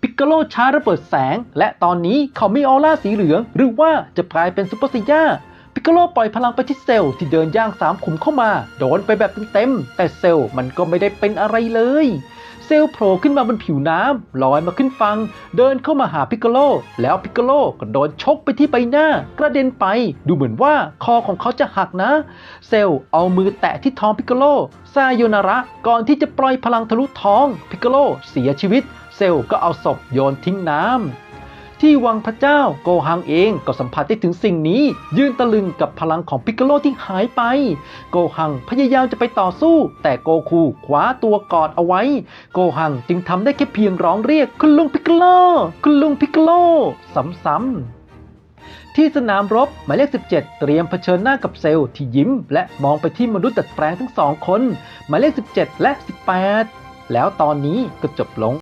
พิกโกโลชาระเบิดแสง และตอนนี้เขามีออร่าสีเหลือง หรือว่าจะกลายเป็นซูเปอร์ไซย่าพิกโกโลปล่อยพลังไปที่เซลล์ที่เดินย่างสามขุมเข้ามา โดนไปแบบเต็มๆแต่เซลล์มันก็ไม่ได้เป็นอะไรเลย เซลล์โผล่ขึ้นมาบนผิวน้ำลอยมาขึ้นฟัง เดินเข้ามาหาพิกโกโลแล้วพิกโกโลก็โดนชกไปที่ใบหน้า กระเด็นไป ดูเหมือนว่าคอของเขาจะหักนะ เซลล์เอามือแตะที่ท้องพิกโกโลซาโยนาระก่อนที่จะปล่อยพลังทะลุท้องพิกโกโลเสียชีวิต เซลก็เอาศพโยนทิ้งน้ำ ที่วังพระเจ้าโกฮังเองก็สัมผัสได้ถึงสิ่งนี้ ยืนตะลึงกับพลังของพิกโกโลที่หายไป โกฮังพยายามจะไปต่อสู้ แต่โกคูคว้าตัวกอดเอาไว้ โกฮังจึงทำได้แค่เพียงร้องเรียกคุณลุงพิกโกโลคุณลุงพิกโกโลซ้ำๆที่สนามรบหมายเลข 17 เตรียมเผชิญหน้ากับเซลล์ที่ยิ้ม และมองไปที่มนุษย์ดัดแปลงทั้งสองคน หมายเลข 17 และ 18 แล้วตอนนี้ก็จบลง